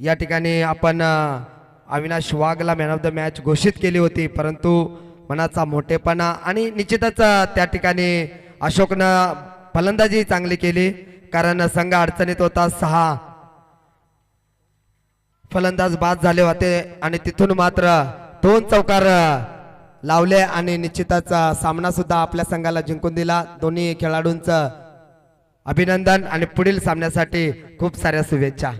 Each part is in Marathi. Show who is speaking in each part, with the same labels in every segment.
Speaker 1: या ठिकाणी आपण अविनाश वाघला मॅन ऑफ द मॅच घोषित केली होती परंतु मनाचा मोठेपणा आणि निश्चितच त्या ठिकाणी अशोकनं फलंदाजी चांगली केली कारण संघ अडचणीत होता सहा फलंदाज बाद झाले होते आणि तिथून मात्र दोन चौकार लावले आणि निश्चितच सामना सुद्धा आपल्या संघाला जिंकून दिला. दोन्ही खेळाडूंचं अभिनंदन आणि पुढील सामन्यासाठी खूप साऱ्या शुभेच्छा.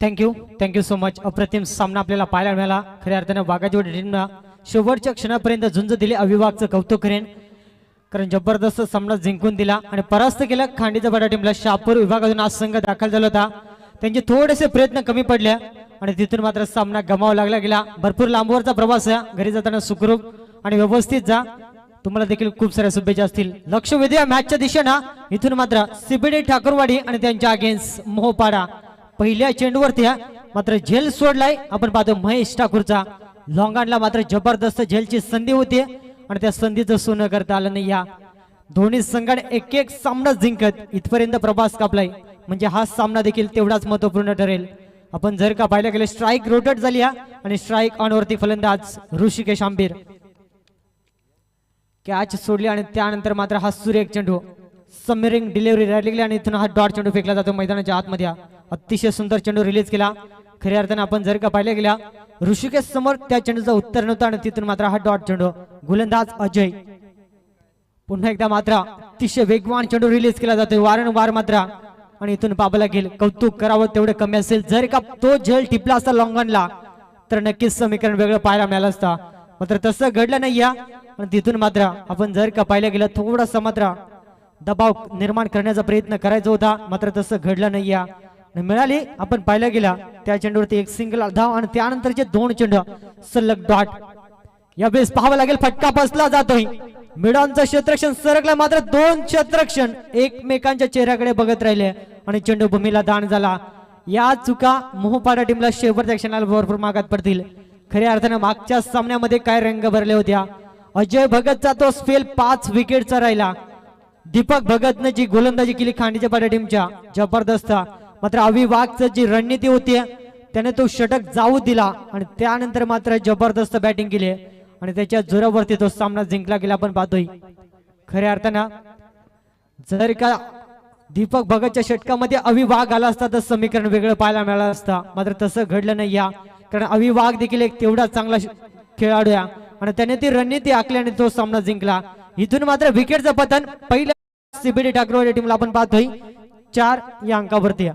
Speaker 2: थँक्यू थँक्यू सो मच अप्रतिम सामना आपल्याला पाहायला मिळाला. खऱ्या अर्थाने वाघाजोड टीमला शेवटच्या क्षणापर्यंत झुंज दिली. अविभागचं कौतुक करेन. कारण जबरदस्त सामना जिंकून दिला. आणि परास्त केला खांडीचा बडा टीमला. शापूर विभागातून आज संघ दाखल झाला होता. त्यांचे थोडेसे प्रयत्न कमी पडले. आणि तिथून मात्र सामना गमावा लागला गेला. भरपूर लांबवरचा प्रवास आहे. घरी जाताना सुखरूप आणि व्यवस्थित जा. तुम्हाला देखील खूप साऱ्या शुभेच्छा असतील. लक्ष वेधूया मॅचच्या दिशेनं. इथून मात्र सीबीडी ठाकूरवाडी आणि त्यांच्या अगेन्स्ट मोहपाडा. पहिल्या चेंडूवरती हा मात्र झेल सोडलाय. आपण पाहतो महेश ठाकूरचा लॉंगानला मात्र जबरदस्त झेलची संधी होती आणि त्या संधीचं सोनं करता आलं नाही. या दोन्ही संघाने एक एक सामना जिंकत इथपर्यंत प्रवास कापलाय. म्हणजे हा सामना देखील तेवढाच महत्त्वपूर्ण ठरेल. आपण जर का पाहिलं गेलं स्ट्राईक रोटेट झाली हा आणि स्ट्राईक ऑनवरती फलंदाज ऋषिकेश आंबीर. कॅच सोडली आणि त्यानंतर मात्र हा सूर्य चेंडू. समिरिंग डिलिव्हरी राहिली गेली आणि इथून हा डॉट चेंडू फेकला जातो मैदानाच्या आतमध्ये हा. अतिशय सुंदर चेंडू रिलीज केला. खऱ्या अर्थाने आपण जर का पाहिल्या गेल्या ऋषिकेश समोर त्या चेंडूचा उत्तर नव्हता आणि तिथून मात्र हा डॉट चेंडू. गोलंदाज अजय. पुन्हा एकदा मात्र अतिशय वेगवान चेंडू रिलीज केला जातोय. वारंवार मात्र. आणि इथून बाबाला गेल. कौतुक करावं तेवढं कमी असेल. जर का तो झेल टिपला असता लॉंगनला तर नक्कीच समीकरण वेगळं पाहायला मिळालं असता. मात्र तसं घडलं नाही या आणि तिथून मात्र आपण जर का पाहिलं गेलं थोडासा मात्र दबाव निर्माण करण्याचा प्रयत्न करायचा होता. मात्र तसं घडलं नाही या मिळाली. आपण पाहिला गेला त्या चेंडूवरती एक सिंगल धाव आणि त्यानंतरचे दोन चेंडू. सलग डॉट या बेस पाहावा लागेल फटका बसला जातोय. मिडॉनचं क्षेत्रक्षण सरकला मात्र दोन क्षेत्रक्षण एकमेकांच्या चेहऱ्याकडे बघत राहिले आणि चेंडू भूमीला दान झाला. या चुका मोहपाडा टीमला शेवटच्या क्षणाला भरपूर मागात पडतील. खऱ्या अर्थानं मागच्या सामन्यामध्ये काय रंग भरले होत्या? अजय भगतचा तो स्पेल पाच विकेटचा राहिला. दीपक भगतनं जी गोलंदाजी केली खांडीच्या पाड्या टीमच्या जबरदस्त. मात्र अवि जी रणनीती होती त्याने तो षटक जाऊ दिला आणि त्यानंतर मात्र जबरदस्त बॅटिंग केली. आणि त्याच्या जोरावरती तो सामना जिंकला गेला आपण पाहतोय. खऱ्या अर्थानं जर का दीपक भगतच्या षटकामध्ये अविवाग आला असता तर समीकरण वेगळं पाहायला मिळालं असतं. मात्र तसं घडलं नाही या कारण अविवाग देखील एक तेवढा चांगला खेळाडू या आणि त्याने ती रणनीती आखली आणि तो सामना जिंकला. इथून मात्र विकेटचं पतन पहिल्या सीबीडी ठाकरे टीमला आपण पाहतोय. चार या अंकावरती या.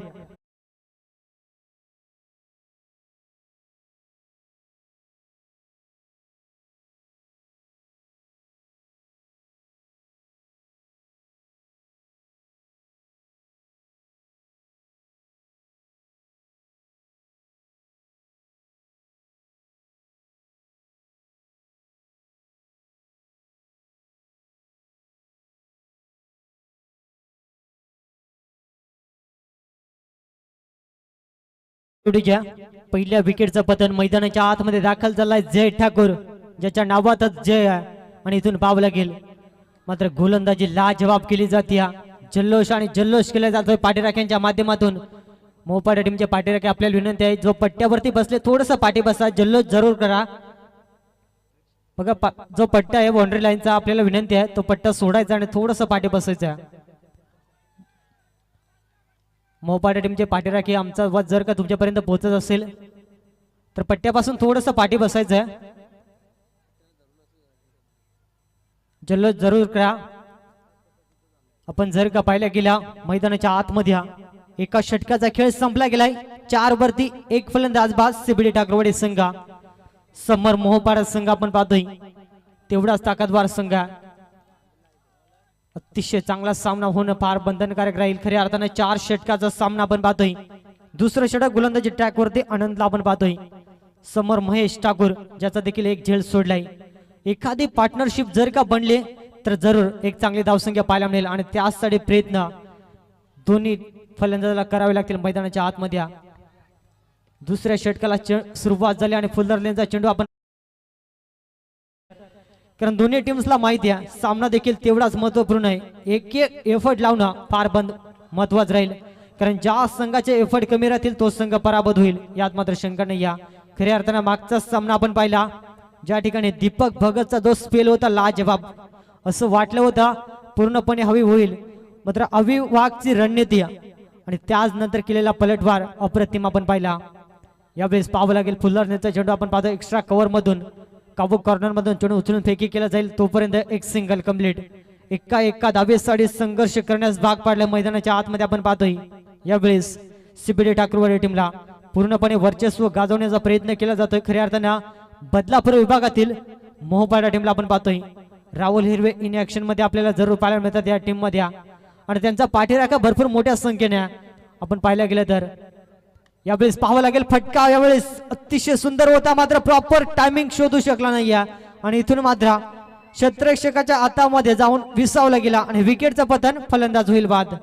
Speaker 2: जोडीच्या पहिल्या विकेटचं पतन मैदानाच्या आतमध्ये दाखल झालाय जय ठाकूर ज्याच्या नावातच जय आहे. आणि इथून पाहावं लागेल मात्र गोलंदाजी लाजवाब केली जाते हा. जल्लोष आणि जल्लोष केला जातोय पाठीराख्यांच्या माध्यमातून. मोपाड्या टीमच्या पाठीराखे आपल्याला विनंती आहे जो पट्ट्यावरती बसले थोडस पाठी बसा जल्लोष जरूर करा. बघा जो पट्टा आहे बाउंड्री लाईनचा आपल्याला विनंती आहे तो पट्टा सोडायचा आणि थोडस पाठी बसायचा आहे. टीमचे पाठीराखी आमचा वध जर का तुमच्यापर्यंत पोहोचत असेल तर पट्ट्यापासून थोडस पाठी बसायचं आहे. जल्लोष जरूर करा. आपण जर का पाहिल्या गेल्या मैदानाच्या आतमध्ये हा एका षटकाचा खेळ संपला गेलाय. चार वरती एक फलंदाज बाद सिबिडी ठाकरवाडी संघा. समर मोहपाडा संघ आपण पाहतोय. तेवढाच ताकदवार संघ आहे. अतिशय चांगला सामना होणं फार बंधनकारक राहील. खऱ्या अर्थानं चार षटकाचा सामना आपण पाहतोय. दुसरं षटक गोलंदाजी ट्रॅकवरती आनंदला आपण पाहतोय. समोर महेश ठाकूर ज्याचा देखील एक झेल सोडलाय. एखादी पार्टनरशिप जर का बनले तर जरूर एक चांगली धावसंख्या पाहायला मिळेल आणि त्यासाठी प्रयत्न दोन्ही फलंदाजाला करावे लागतील मैदानाच्या आतमध्ये. दुसऱ्या षटकाला सुरुवात झाली आणि फुलर लेनचा चेंडू आपण कारण दोन्ही टीम्सला माहिती आहे सामना देखील तेवढाच महत्त्वपूर्ण आहे. एक एक एफर्ट लावणं फार बंद महत्वाचं राहील. कारण ज्या संघाचे एफर्ट कमी राहतील तो संघ पराभूत होईल. यात मात्र शंका नाही या खऱ्या अर्थानं मागचा सामना आपण पाहिला. ज्या ठिकाणी दीपक भगतचा जो स्पेल होता लाजवाब असं वाटलं होतं पूर्णपणे हवी होईल. मात्र अविवागची रणनीती आणि त्याच नंतर केलेला पलटवार अप्रतिम आपण पाहिला. यावेळेस पाहावं लागेल फुल्लरनेचा चेंडू आपण पाहतो एक्स्ट्रा कव्हर मधून. काबू कॉर्नर मधून चेंडू उचलून फेकी केला जाईल तोपर्यंत एक सिंगल कंप्लीट एका एका साडी संघर्ष करण्यास भाग पाडला मैदानाच्या आतमध्ये आपण पाहतोय. यावेळेस सीबीडी ठाकूरवाडी टीमला पूर्णपणे वर्चस्व गाजवण्याचा प्रयत्न केला जातोय. खऱ्या अर्थानं बदलापूर विभागातील मोहपाडा टीमला आपण पाहतोय. राहुल हिरवे इन ऍक्शनमध्ये आपल्याला जरूर पाहायला मिळतात या टीममध्ये. आणि त्यांचा पाठीराखा भरपूर मोठ्या संख्येने आपण पाहायला गेलं तर यावेळेस पाहावं लागेल फटका यावेळेस अतिशय सुंदर होता मात्र प्रॉपर टायमिंग शोधू शकला नाही आणि इथून मात्र क्षेत्ररक्षकाच्या हातामध्ये जाऊन विसावला गेला आणि विकेटचं पतन फलंदाज होईल बाद.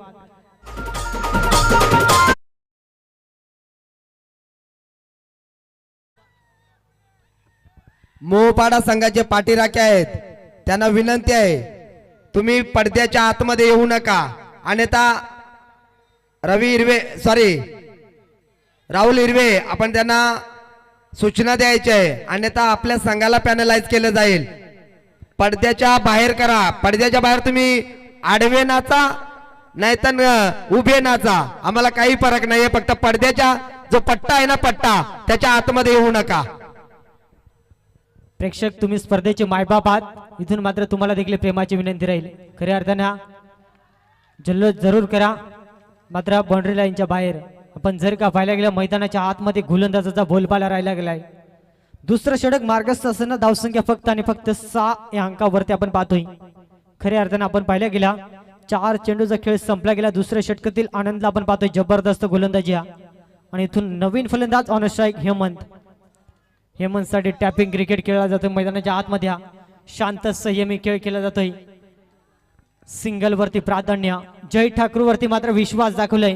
Speaker 1: मोहपाडा संघाचे पाठीराखे आहेत. त्यांना विनंती आहे तुम्ही पडद्याच्या आतमध्ये येऊ नका. अन्यथा रवी हिरवे सॉरी राहुल हिरवे आपण त्यांना सूचना द्यायची आहे. अन्यथा आपल्या संघाला पॅनलाइज केलं जाईल. पडद्याच्या बाहेर करा. पडद्याच्या बाहेर तुम्ही आडवे नाचा नाहीतर उभे नाचा. आम्हाला काही फरक नाहीये. फक्त पडद्याच्या जो पट्टा आहे ना पट्टा त्याच्या आतमध्ये येऊ नका.
Speaker 2: प्रेक्षक तुम्ही स्पर्धेचे मायबाप आहात. इथून मात्र तुम्हाला देखील प्रेमाची विनंती राहील. खऱ्या अर्थानं जल्लोष जरूर करा. मात्र बाउंड्री लाईनच्या बाहेर आपण जर का पाहायला गेलं मैदानाच्या आतमध्ये गोलंदाजाचा बोलबाला राहिला गेलाय. दुसरं षडक मार्गस्थ असताना धावसंख्या फक्त आणि फक्त सहा या अंकावरती आपण पाहतोय. खऱ्या अर्थानं आपण पाहिल्या गेला चार चेंडूचा खेळ संपला गेला. दुसऱ्या षटकातील आनंदला आपण पाहतोय जबरदस्त गोलंदाजी आणि इथून नवीन फलंदाज ऑन स्ट्राईक हेमंत. हेमंतसाठी टॅपिंग क्रिकेट खेळला जातोय मैदानाच्या आतमध्ये हा. शांत संयमी खेळ केला जातोय. सिंगल वरती प्राधान्य जय ठाकूर वरती मात्र विश्वास दाखवलाय.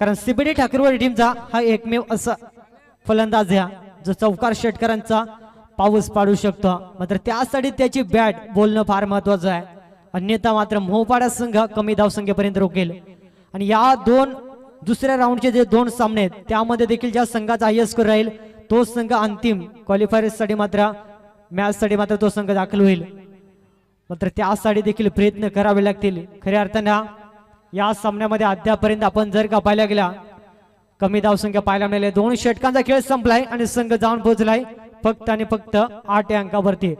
Speaker 2: कारण सीबीडी ठाकूरवर टीमचा हा एकमेव असा फलंदाज घ्या जो चौकार षटकारांचा पाऊस पाडू शकतो. मात्र त्यासाठी त्याची बॅट बोलणं फार महत्वाचं आहे. अन्यथा मात्र मोहपाडा संघ कमी धावसंख्येपर्यंत रोखेल. आणि या दोन दुसऱ्या राऊंडचे जे दोन सामने आहेत त्यामध्ये देखील ज्या संघाचा हाय स्कोर राहील तो संघ अंतिम क्वालिफायर्ससाठी मात्र मॅचसाठी मात्र तो संघ दाखल होईल. मात्र त्यासाठी देखील प्रयत्न करावे लागतील. खऱ्या अर्थानं या सामन्यामध्ये अद्यापर्यंत आपण जर का पाहायला गेला कमी धावसंख्या पाहायला मिळाली. दोन षटकांचा खेळ संपलाय आणि संघ जाऊन पोहोचलाय. फक्त आणि फक्त आठ या अंकावरती.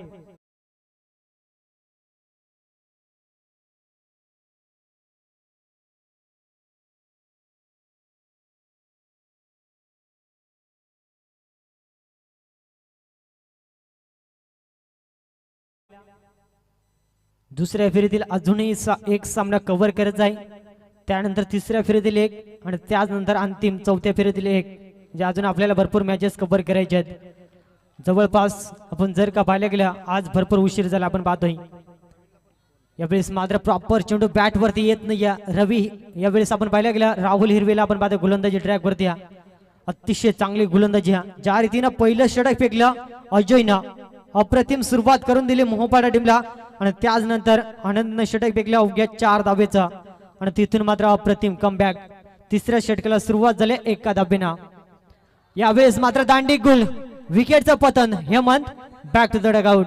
Speaker 2: दुसऱ्या फेरीतील अजूनही सा, एक सामना कव्हर करत जाईल. त्यानंतर तिसऱ्या फेरीतील एक आणि त्याचनंतर अंतिम चौथ्या फेरीतील एक जे अजून आपल्याला भरपूर मॅचेस कव्हर करायचे आहेत. जवळपास आपण जर का पाहायला गेलं आज भरपूर उशीर झाला आपण पाहतोय. यावेळेस मात्र प्रॉपर चेंडू बॅट वरती येत नाही या रवी यावेळेस आपण पाहिलं गेलं राहुल हिरवेला आपण पाहतो गोलंदाजी ट्रॅक वरती हा. अतिशय चांगली गोलंदाजी हा ज्या रीतीनं पहिलं षटक फेकलं अजयनं अप्रतिम सुरुवात करून दिली मोहपाडा टीमला. आणि त्याच नंतर आनंदनं षटक फेकलं अवघ्या चार धावेचं. आणि तिथून मात्र अप्रतिम कमबॅक तिसऱ्या षटकाला सुरुवात झाली एका दाबीना यावेळेस मात्र दांडी गुल विकेटचं पतन Hemant back to the dugout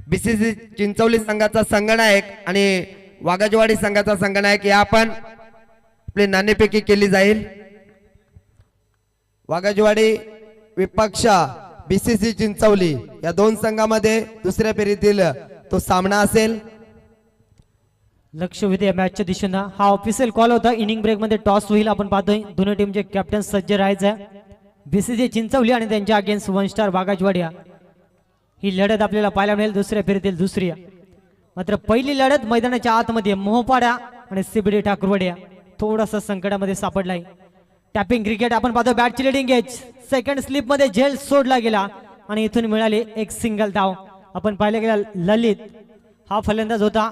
Speaker 1: BCC Chinchwali संघाचा संघनायक आणि वाघाजवाडी संघाचा संघनायक या आपण आपली नाणेपैकी केली जाईल. वाघाजवाडी विपक्ष बीसीसी चिंचवली या दोन संघामध्ये दुसऱ्या फेरीतील तो सामना असेल.
Speaker 2: लक्ष विद्या मॅचच्या दिशेनं. हा ऑफिशियल कॉल होता. इनिंग ब्रेकमध्ये टॉस होईल. आपण पाहतोय दोन्ही टीमचे कॅप्टन सज्ज राहायचं बीसीसी चिंचवली आणि त्यांच्या अगेन्स्ट वन स्टार बागाजवाडिया ही लढत आपल्याला पाहायला मिळेल दुसऱ्या फेरीतील दुसरी. मात्र पहिली लढत मैदानाच्या आतमध्ये मोहपाड्या आणि सिबडी ठाकूरवड्या. थोडासा संकटामध्ये सापडलाय. टॅपिंग क्रिकेट आपण पाहतो बॅटची लिडिंग एज सेकंड स्लिपमध्ये झेल सोडला गेला आणि इथून मिळाली एक सिंगल धाव. आपण पाहिलं गेला ललित हा फलंदाज होता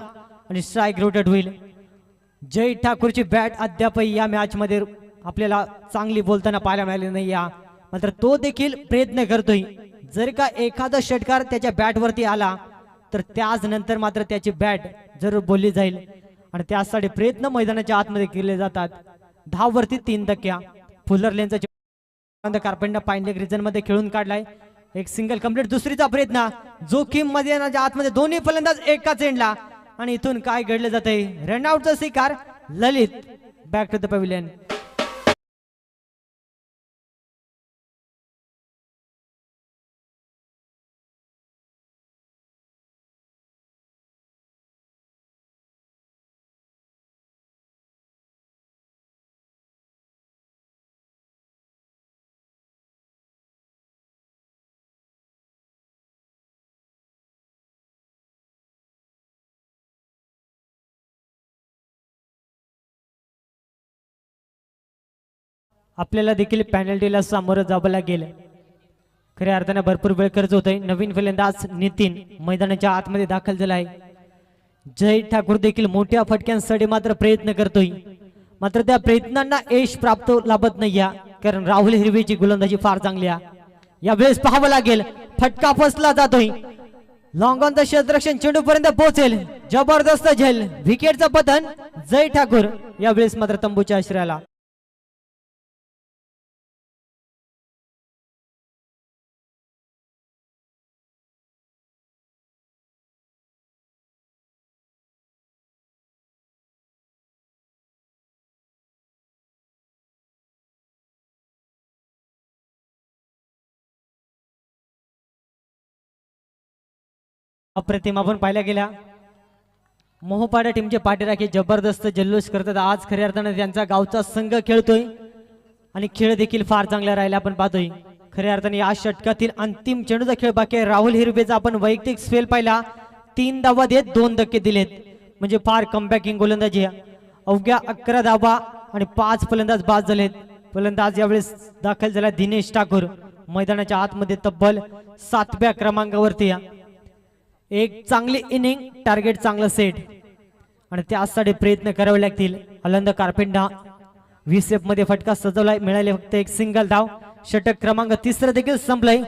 Speaker 2: आणि स्ट्राईक रोटेट होईल. जय ठाकूरची बॅट अद्यापही या मॅच मध्ये आपल्याला चांगली बोलताना पाहायला मिळाली नाही या. मात्र तो देखील प्रयत्न करतोय. जर का एखादा षटकार त्याच्या बॅटवरती आला तर त्याच नंतर मात्र त्याची बॅट जरूर बोलली जाईल. आणि त्यासाठी प्रयत्न मैदानाच्या आतमध्ये केले जातात. धाववरती तीन टक्क्या फुलर लेनचा कार्पेंटर पाईनलेक रिजनमध्ये खेळून काढलाय. एक सिंगल कंप्लीट दुसरीचा प्रयत्न. जोखीम मैदानाच्या आतमध्ये दोन्ही फलंदाज एकाच एंडला आणि इथून काय घडलं जातंय? रनआउटचा स्वीकार Lalit. Back to the pavilion आपल्याला देखील पॅनल्टीला सामोरं जावं लागेल. खऱ्या अर्थाने भरपूर वेळ खर्च होतोय. नवीन फलंदाज नितीन मैदानाच्या आतमध्ये दाखल झाला आहे जय ठाकूर देखील मोठ्या फटक्यांसाठी मात्र प्रयत्न करतोय. मात्र त्या प्रयत्नांना यश प्राप्त लाभत नाही या कारण राहुल हिरवेची गोलंदाजी फार चांगली आहे. यावेळेस पाहावं लागेल फटका फसला जातोय. लॉंग ऑन द क्षेत्ररक्षण चेंडू पर्यंत पोहोचेल. जबरदस्त झेल. विकेटचं पतन जय ठाकूर. यावेळेस मात्र तंबूच्या आश्रयाला अप्रतिम आपण पाहिल्या गेल्या. मोहपाडा टीमचे पाठीराखे जबरदस्त जल्लोष करतात. आज खऱ्या अर्थानं त्यांचा गावचा संघ खेळतोय. आणि खेळ देखील फार चांगला राहिला आपण पाहतोय. खऱ्या अर्थाने या षटकातील अंतिम चेंडूचा खेळ बाकी आहे. राहुल हिरवेचा आपण वैयक्तिक स्पेल पाहिला. तीन धावा देत दोन धक्के दिलेत. म्हणजे फार कमबॅकिंग गोलंदाजी अवघ्या अकरा धावा आणि पाच फलंदाज बाद झालेत. फलंदाज यावेळेस दाखल झाला दिनेश ठाकूर. मैदानाच्या आतमध्ये तब्बल सातव्या क्रमांकावरती या एक चांगली इनिंग टार्गेट चांगलं सेट आणि त्यासाठी प्रयत्न करावे लागतील. अलंद कारपेंडा वीसमध्ये फटका सजवलाय. मिळाले फक्त एक सिंगल धाव. षटक क्रमांक तिसरं देखील संपलाय.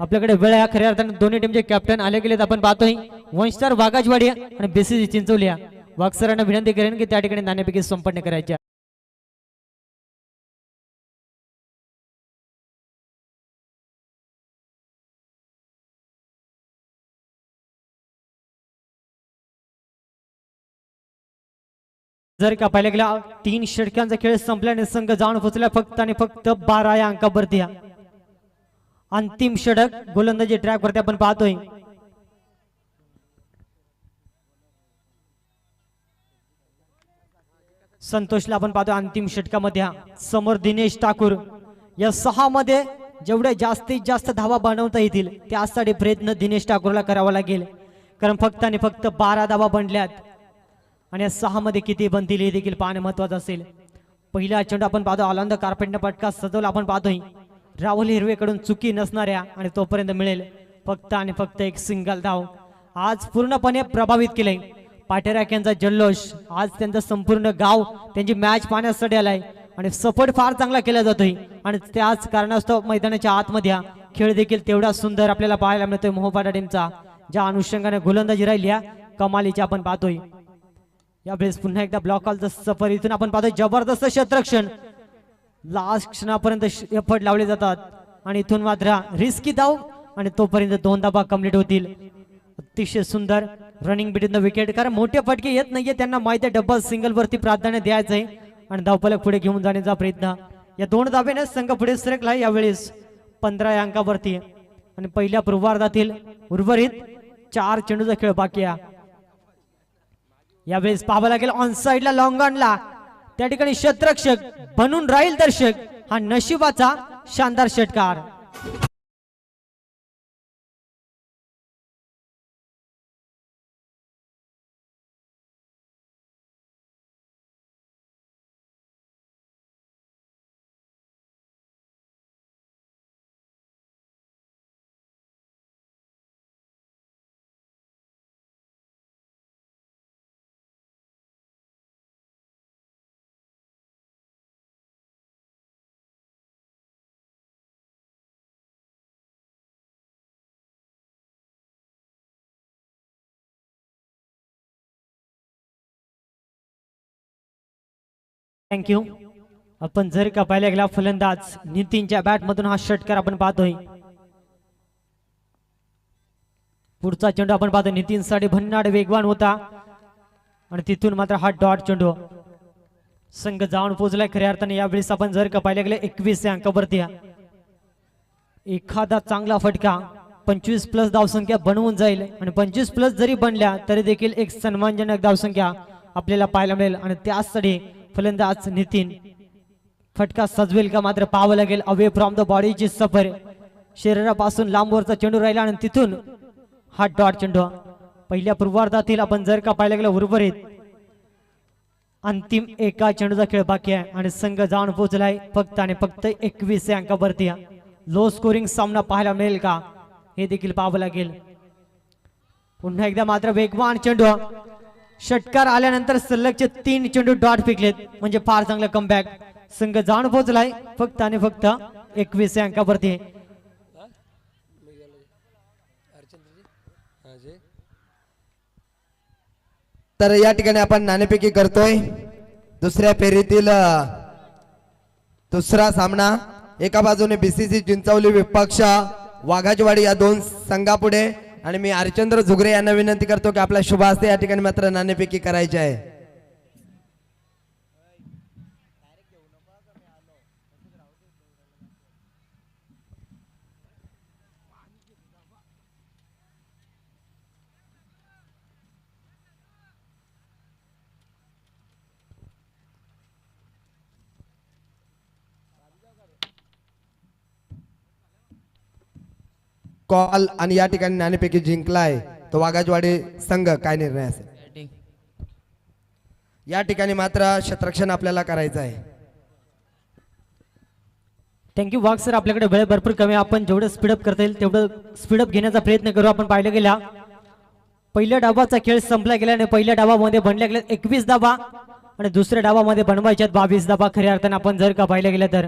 Speaker 2: आपल्याकडे वेळ आहे खऱ्या अर्थाने दोन्ही टीमचे कॅप्टन आले गेलेत. आपण पाहतोय. वन स्टार वाघाजवाडी आणि बेसिस चिंचवली वाक्सरांना विनंती करेन की त्या ठिकाणी नाणेपैकी संपन्न करायच्या जर का पाहिलं गेला तीन षटकांचा खेळ संपल्याने संघ जाऊन पोचला फक्त आणि फक्त बारा या अंकावरती आहे. अंतिम षटक गोलंदाजी ट्रॅक वरती आपण पाहतोय. संतोषला आपण पाहतोय अंतिम षटकामध्ये. समोर दिनेश ठाकूर. या सहा मध्ये जेवढ्या जास्तीत जास्त धावा बनवता येतील त्यासाठी प्रयत्न दिनेश ठाकूरला करावा लागेल. कारण फक्त आणि फक्त बारा धावा बनल्यात. आणि या सहामध्ये किती बनतील हे देखील पाहणे महत्वाचं असेल. पहिला चेंडू आपण पाहतो आलंद कारपेंट पटका सजवला आपण पाहतोय. राहुल हिरवेकडून चुकी नसणाऱ्या आणि तोपर्यंत मिळेल फक्त आणि फक्त एक सिंगल धाव. आज पूर्णपणे प्रभावित केलंय. पाटेराख्यांचा जल्लोष आज त्यांचं संपूर्ण गाव त्यांची मॅच पाहण्यासाठी आलाय. आणि सपोर्ट फार चांगला केला जातोय. आणि त्याच कारणास्तव मैदानाच्या आतमध्ये खेळ देखील तेवढा सुंदर आपल्याला पाहायला मिळतोय मोहपाटा टीमचा ज्या अनुषंगाने गोलंदाजी राहिली कमालीची आपण पाहतोय. यावेळेस पुन्हा एकदा ब्लॉक ऑल सफर इथून आपण पाहतोय जबरदस्त क्षेत्ररक्षण. लास्ट क्षणापर्यंत एफर्ट लावले जातात. आणि इथून मात्र रिस्की धाव. आणि तोपर्यंत दोन धाबा कंप्लीट होतील. अतिशय सुंदर रनिंग बिटवीन द विकेट कारण मोठे फटके येत नाहीये. त्यांना माहिती आहे डबल सिंगल वरती प्राधान्य द्यायचं आहे आणि धावपलक पुढे घेऊन जाण्याचा प्रयत्न. या दोन धाब्याने संघ पुढे सरकला यावेळेस पंधरा या अंकावरती. आणि पहिल्या पूर्वार्धातील उर्वरित चार चेंडूचा खेळ बाकी आहे. यावेळेस पाहावं लागेल ऑन साईडला लॉंगॉनला त्या ठिकाणी शतरक्षक बनून राहील दर्शक. हा नशिबाचा शानदार षटकार. थँक्यू आपण जर का पाहिला गेला फलंदाज नितीनच्या बॅट मधून हा षटकार आपण पाहतोय. पुढचा चेंडू आपण पाहतो नितीन साठी भन्नाड वेगवान होता. आणि तिथून मात्र हा डॉट चेंडू. संघ जाऊन पोहोचलाय खऱ्या अर्थाने. यावेळेस आपण जर का पाहिल्या गेलं एकवीस या अंकावरती. एखादा चांगला फटका पंचवीस प्लस धावसंख्या बनवून जाईल. आणि पंचवीस प्लस जरी बनल्या तरी देखील एक सन्मानजनक धावसंख्या आपल्याला पाहायला मिळेल. आणि त्यासाठी फलंदाज नितीन. फटका सजवेल का मात्र पाहावं लागेल. अवे फ्रॉम द बॉडीची सफर. शरीरापासून लांबवरचा चेंडू राहिला आणि तिथून हा डॉट चेंडू. पहिल्या पूर्वार्धातील आपण जर का पाहायला गेलं उर्वरित अंतिम एका चेंडूचा खेळ बाकी आहे आणि संघ जाऊन पोहोचलाय फक्त आणि फक्त एकवीस या अंकावरती लो स्कोरिंग सामना पाहायला मिळेल का? हे देखील पाहावं लागेल. पुन्हा एकदा मात्र वेगवान चेंडू. षटकार आल्यानंतर सलगचे तीन चेंडू डॉट फेकलेत. म्हणजे फार चांगलं कमबॅक संघ जाऊन पोहोचलाय फक्त आणि फक्त एकवीस या अंकावरती
Speaker 1: तर या ठिकाणी आपण नाणेपैकी करतोय. दुसऱ्या फेरीतील दुसरा सामना. एका बाजूने बीसीसी चिंचवली विपक्ष वाघाजवाडी या दोन संघापुढे. आणि मी हरिचंद्र झुगरे यांना विनंती करतो की आपल्या शुभास्ते या ठिकाणी मात्र नाणेफेकी करायचे आहे. कॉल आणि या ठिकाणी नाणेफेकी जिंकलाय तो वाघाजवाडी संघ काय निर्णय असेल? या ठिकाणी मात्र क्षेत्ररक्षण आपल्याला करायचं आहे.
Speaker 2: थँक्यू वाघ सर आपल्याकडे वेळ भरपूर कमी आहे. आपण जेवढं स्पीडअप करता येईल तेवढं स्पीडअप घेण्याचा प्रयत्न करू. आपण पाहिलं गेला. पहिल्या डाबाचा खेळ संपला गेला आणि पहिल्या डाबामध्ये बनल्या गेल्या एकवीस डाबा आणि दुसऱ्या डाबामध्ये बनवायच्यात बावीस डाबा खऱ्या अर्थाने आपण जर का पाहिलं गेलं तर.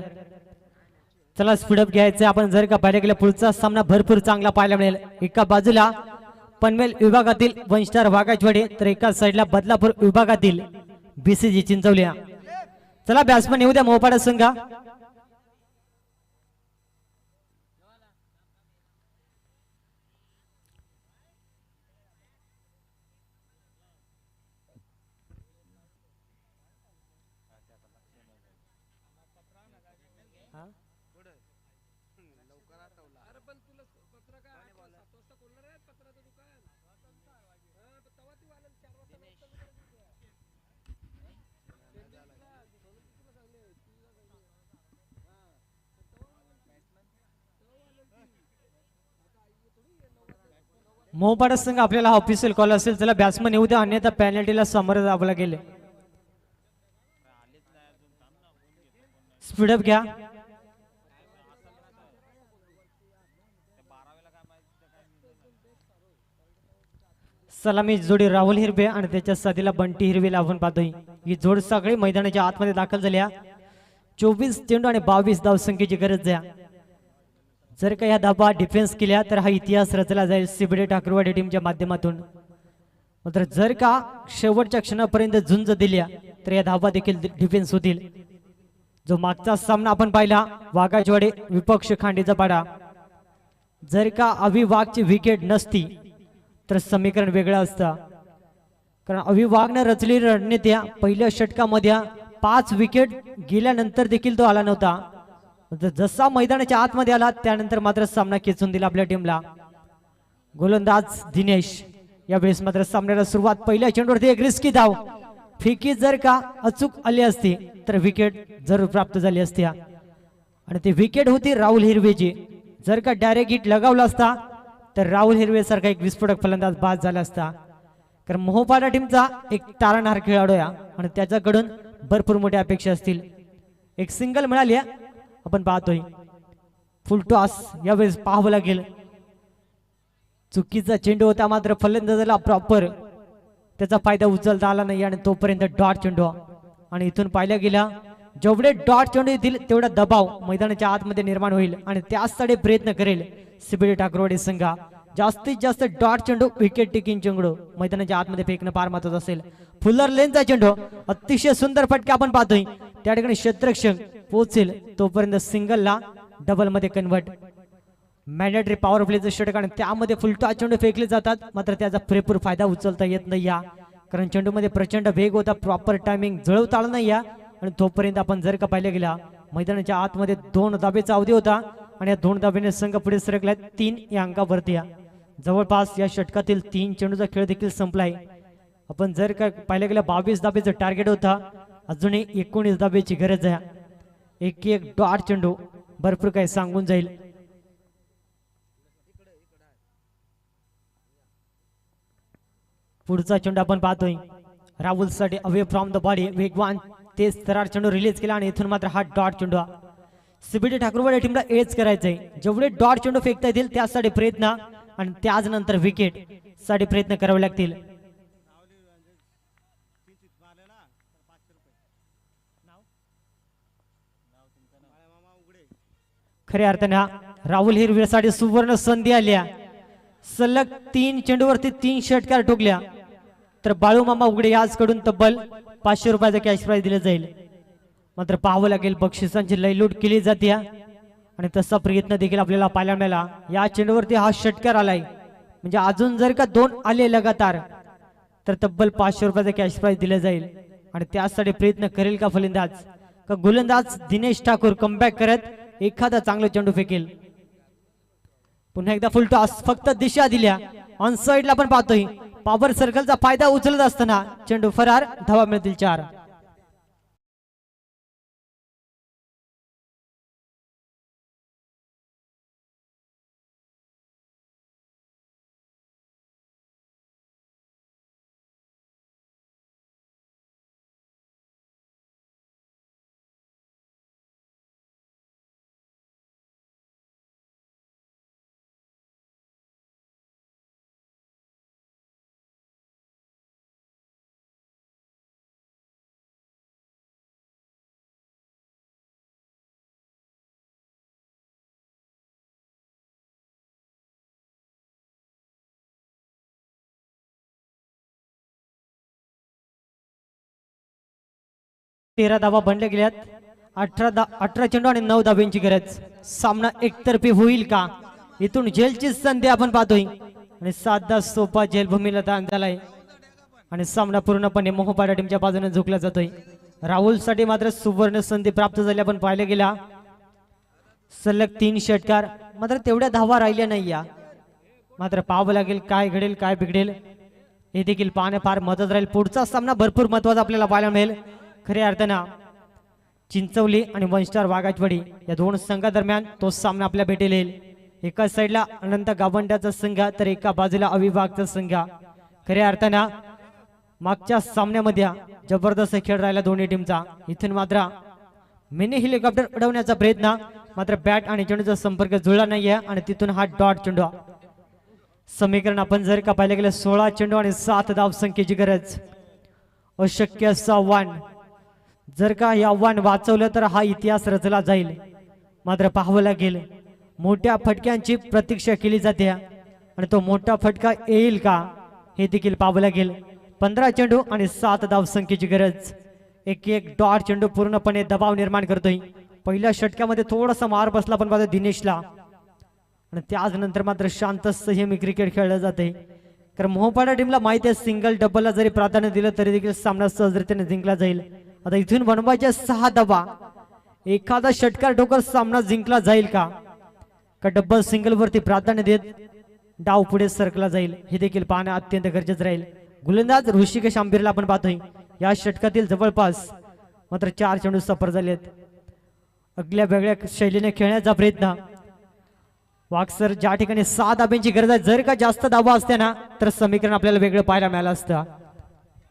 Speaker 2: चला स्पीडअप घ्यायचं. आपण जर का पाहिलं गेलं पुढचा सामना भरपूर चांगला पाहायला मिळेल. एका बाजूला पनवेल विभागातील वन स्टार वाघाजवाडे तर एका साईडला बदलापूर विभागातील बीसीजी चिंचवल्या चला बॅट्समन येऊ द्या मोपाडा संघा. मोहपाडा संघ आपल्याला ऑफिशियल कॉल असेल त्याला बॅट्समन येऊ द्या अन्यथा पॅनल्टीला समोर जावं लागेल. स्पीडअप घ्या. सलामी जोडी राहुल हिरवे आणि त्याच्या साथीला बंटी हिरवेला आपण पाहतोय. ही जोड सगळी मैदानाच्या आतमध्ये दाखल झाल्या चोवीस चेंडू आणि बावीस धावसंख्येची गरज आहे. जर का या धाबा डिफेन्स केल्या तर हा इतिहास रचला जाईल सिबडे ठाकरवाडी टीमच्या माध्यमातून. मात्र जर का शेवटच्या क्षणापर्यंत झुंज दिल्या तर या धाबा देखील डिफेन्स होतील. जो मागचा सामना आपण पाहिला वाघाजवाडे विपक्ष खांडीचा पाडा. जर का अविवागची विकेट नसती तर समीकरण वेगळं असतं. कारण अविवाघनं रचलेली रणनीत्या पहिल्या षटकामध्ये पाच विकेट गेल्यानंतर देखील तो आला नव्हता. जसा मैदानाच्या आतमध्ये आला त्यानंतर मात्र सामना खेचून दिला आपल्या टीमला. गोलंदाज दिनेश यावेळेस मात्र सामन्याला सुरुवात पहिल्या चेंडूवरती एक रिस्की धाव. फिकी जर का अचूक आली असती तर विकेट जरूर प्राप्त झाली असती आणि ती विकेट होती राहुल हिरवेची जर का डायरेक्ट हिट लगावला असता तर राहुल हिरवे सारखा एक विस्फोटक फलंदाज बाद झाला असता. कारण मोहपाडा टीमचा एक तारणहार खेळाडू आहे आणि त्याच्याकडून भरपूर मोठ्या अपेक्षा असतील. एक सिंगल मिळाली आहे. आपण पाहतोय. फुल टॉस यावेळेस पाहावं लागेल. चुकीचा चेंडू होता मात्र फलंदाजाला प्रॉपर त्याचा फायदा उचलता आला नाही आणि तोपर्यंत डॉट चेंडू. आणि इथून पाहिल्या गेला जेवढे डॉट चेंडू येतील तेवढा दबाव मैदानाच्या आतमध्ये निर्माण होईल आणि त्याचसाठी प्रयत्न करेल सिबिडी ठाकरवाडी संघा. जास्तीत जास्त डॉट चेंडू विकेट टेकिंग चेंडू मैदानाच्या आतमध्ये फेकणं फार महत्वाचं असेल. फुलर लेनचा चेंडू अतिशय सुंदर फटके आपण पाहतोय. त्या ठिकाणी क्षेत्रक्षक पोहोचेल तोपर्यंत सिंगलला डबलमध्ये कन्वर्ट मॅन्डेटरी पॉवर प्लेचं षटक आणि त्यामध्ये फुलटॉ चेंडू फेकले जातात. मात्र त्याचा पुरेपूर फायदा उचलता येत नाही या. कारण चेंडूमध्ये प्रचंड वेग होता प्रॉपर टायमिंग जुळवता नाही या. आणि तोपर्यंत आपण जर का पाहिलं गेला मैदानाच्या आतमध्ये दोन दाबेचा अवधी होता. आणि या दोन दाबेने संघ पुढे सरकलाय तीन या अंकावरती या. जवळपास या षटकातील तीन चेंडूचा खेळ देखील संपलाय. आपण जर का पाहिलं गेलं बावीस दाबेचं टार्गेट होता. अजूनही एकोणीस दाबेची गरज आहे. एक एक डॉट चेंडू भरपूर काही सांगून जाईल. पुढचा चेंडू आपण पाहतोय. राहुलसाठी अवे फ्रॉम द बॉडी वेगवान. तेज तरार चेंडू रिलीज केला आणि इथून मात्र हा डॉट चेंडू सीबीटी ठाकूरवाडी टीमला एज करायचंय. जेवढे डॉट चेंडू फेकता येतील त्यासाठी प्रयत्न आणि त्याच नंतर विकेटसाठी प्रयत्न करावे लागतील. खऱ्या अर्थाने हा राहुल हिरवीसाठी सुवर्ण संधी आल्या. सलग तीन चेंडूवरती तीन षटकार ठोकल्या. तर बाळू मामा उघडे याचकडून तब्बल पाचशे रुपयाचा कॅश प्राईज दिलं जाईल. मात्र पाहावं लागेल बक्षिसांची लयलूट केली जाते आणि तसा प्रयत्न देखील आपल्याला पाहायला मिळाला. या चेंडूवरती हा षटकार आलाय. म्हणजे अजून जर का दोन आले लगातार तर तब्बल पाचशे रुपयाचा कॅश प्राईज दिलं जाईल. आणि त्यासाठी प्रयत्न करेल का फलंदाज? का गोलंदाज दिनेश ठाकूर कमबॅक करत एखादा चांगला चेंडू फेकेल. पुन्हा एकदा फुल टॉस फक्त दिशा दिल्या. ऑन साईडला पण पाहतोय. पॉवर सर्कलचा फायदा उचलत असताना चेंडू फरार धावा मिळतील चार. तेरा धावा बनल्या गेल्यात. अठरा दा अठरा चेंडू आणि नऊ धाब्यांची गरज. सामना एकतर्फी होईल का? इथून झेलची संधी आपण पाहतोय. आणि साधा सोपा जेलभूमीला दान झालाय. आणि सामना पूर्णपणे मोहपाडा टीमच्या बाजूने झुकला जातोय. राहुलसाठी मात्र सुवर्ण संधी प्राप्त झाली आपण पाहिलं गेला. सलग तीन षटकार. मात्र तेवढ्या धावा राहिल्या नाही या. मात्र पाहावं लागेल काय घडेल काय बिघडेल. हे देखील पाहणे फार मदत राहील. पुढचा सामना भरपूर महत्त्वाचा आपल्याला पाहायला मिळेल. खऱ्या अर्थानं चिंचवली आणि वनस्टार वाघाचवाडी या दोन संघादरम्यान तो सामना आपल्या भेटेल. येईल एका साईडला अनंत गावंड्याचा संघ तर एका बाजूला अविभागचा संघ. खऱ्या अर्थानं मागच्या सामन्यामध्ये जबरदस्त खेळ राहिला दोन्ही टीमचा. इथून मात्र मिनी हेलिकॉप्टर उडवण्याचा प्रयत्न मात्र बॅट आणि चेंडूचा संपर्क जुळला नाहीये आणि तिथून हा डॉट चेंडू. समीकरण आपण जर का पाहिलं गेलं सोळा चेंडू आणि सात धाव संख्येची गरज. अशक्य असं आव्हान. जर का हे आव्हान वाचवलं तर हा इतिहास रचला जाईल. मात्र पाहावं लागेल मोठ्या फटक्यांची प्रतीक्षा केली जाते. आणि तो मोठा फटका येईल का हे देखील पाहावं लागेल. पंधरा चेंडू आणि सात धाव संख्येची गरज. एक एक डॉट चेंडू पूर्णपणे दबाव निर्माण करतोय. पहिल्या षटक्यामध्ये थोडासा मार बसला पण पाहतो दिनेशला. आणि त्याचनंतर मात्र शांत संयमी क्रिकेट खेळलं जाते कारण मोहपाडा टीमला माहिती आहे सिंगल डबलला जरी प्राधान्य दिलं तरी देखील सामना सहजरित्याने जिंकला जाईल. आता इथून बनवायचे सहा दबा. एखादा षटकार ठोकर सामना जिंकला जाईल का? का डब्बल सिंगल वरती प्राधान्य देत डाव पुढे सरकला जाईल? हे देखील पाहणं अत्यंत गरजेचं राहील. गोलंदाज ऋषिकेश आंबीरला आपण पाहतोय. या षटकातील जवळपास मात्र चार चेंडू सफर झालेत. अगल्या वेगळ्या शैलीने खेळण्याचा प्रयत्न. वाक्सर ज्या ठिकाणी सहा दाब्यांची गरज आहे जर का जास्त दाबा असते ना तर समीकरण आपल्याला वेगळं पाहायला मिळालं असतं.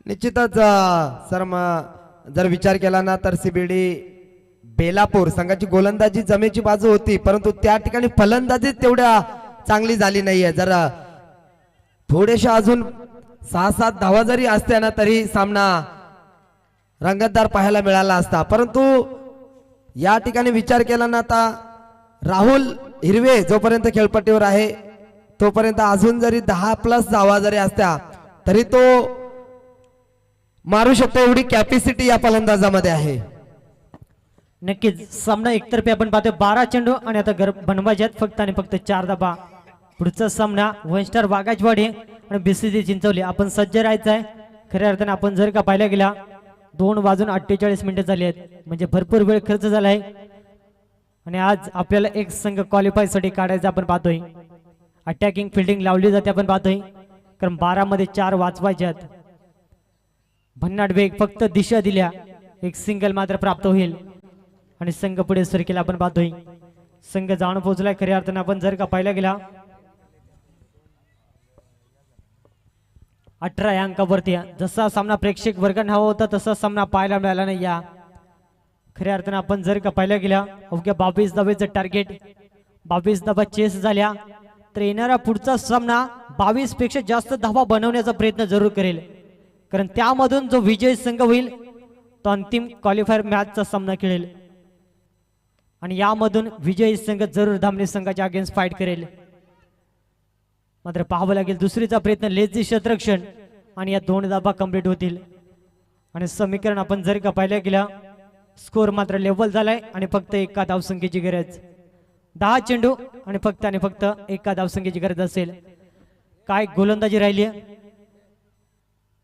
Speaker 1: निश्चितच सर मग जर विचार केला ना तर सीबीडी बेलापूर संघाची गोलंदाजी जमेची बाजू होती परंतु त्या ठिकाणी फलंदाजी तेवढ्या चांगली झाली नाहीये. जरा थोडेशा अजून सहा सात धावा जरी असत्या ना तरी सामना रंगतदार पाहायला मिळाला असता. परंतु या ठिकाणी विचार केला ना आता राहुल हिरवे जोपर्यंत खेळपट्टीवर आहे तोपर्यंत अजून जरी दहा प्लस धावा जरी असत्या तरी तो मारू शकतो एवढी कॅपॅसिटी या फलंदाजामध्ये आहे.
Speaker 2: नक्कीच सामना एकतर्फी आपण पाहतो बारा चेंडू आणि आता घर बनवायचे आहेत फक्त आणि फक्त चार दबा पुढचा सामना वन स्टार वाघाजवाडी आणि बीसीसी चिंचवली. आपण सज्ज राहायचं आहे खऱ्या अर्थाने आपण जर का पाहिला गेला दोन वाजून अठ्ठेचाळीस मिनिटं झाली आहेत. म्हणजे भरपूर वेळ खर्च झाला आहे आणि आज आपल्याला एक संघ क्वालिफायसाठी साठी काढायचा आपण पाहतोय. अटॅकिंग फिल्डिंग लावली जाते आपण पाहतोय. कारण बारामध्ये चार वाचवायचे आहेत. भन्नाट वेग फक्त दिशा दिल्या. एक सिंगल मात्र प्राप्त होईल. आणि संघ पुढे सरकेला आपण पाहतोय संघ जाऊन पोहोचलाय. खऱ्या अर्थाने आपण जर का पाहिला गेला अठरा या अंकावरती जसा सामना प्रेक्षक वर्गण हवा होता तसा सामना पाहायला मिळाला नाही या. खऱ्या अर्थाने आपण जर का पाहिला गेला अवघ्या बावीस धावेचं टार्गेट बावीस धाबा चेस झाल्या तर येणारा पुढचा सामना बावीसपेक्षा जास्त धावा बनवण्याचा प्रयत्न जरूर करेल. कारण त्यामधून जो विजय संघ होईल तो अंतिम क्वालिफायर मॅचचा सामना खेळेल. आणि यामधून विजयी संघ जरूर धामणी संघाच्या अगेन्स्ट फाईट करेल. मात्र पाहावं लागेल दुसरीचा प्रयत्न लेझी शतरक्षण आणि या दोन धाबा कंप्लीट होतील. आणि समीकरण आपण जर का पाहिलं गेलं स्कोर मात्र लेवल झालाय आणि फक्त एका धावसंख्येची गरज. दहा चेंडू आणि फक्त आणि फक्त एका धावसंख्येची गरज असेल. काय गोलंदाजी राहिली आहे?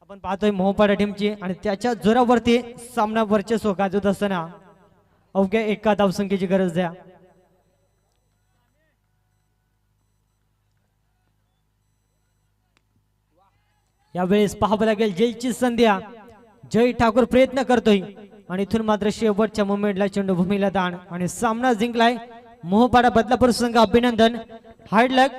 Speaker 2: आपण पाहतोय मोहपाडा टीमची आणि त्याच्या जोरावरती सामना वर्चस्व गाजवत असताना अवघ्या एका धावसंख्येची गरज द्या. यावेळेस पाहावं लागेल जयची संध्या. जय ठाकूर प्रयत्न करतोय आणि इथून मात्र शेवटच्या मुमेंटला चेंडू भूमीला दान आणि सामना जिंकलाय मोहपाडा बदलापूर संघ अभिनंदन. हार्डलक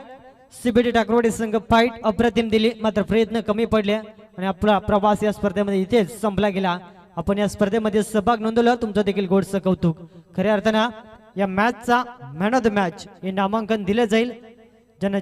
Speaker 2: सीबीटी टाकरवाडी संघ फाईट अप्रतिम दिली मात्र प्रयत्न कमी पडले. आणि आपला प्रवास या स्पर्धेमध्ये इथेच संपला गेला. आपण या स्पर्धेमध्ये सहभाग नोंदवला तुमचं देखील गोडचं कौतुक. खऱ्या अर्थानं या मॅचचा मॅन ऑफ द मॅच हे नामांकन दिलं जाईल. ज्यांना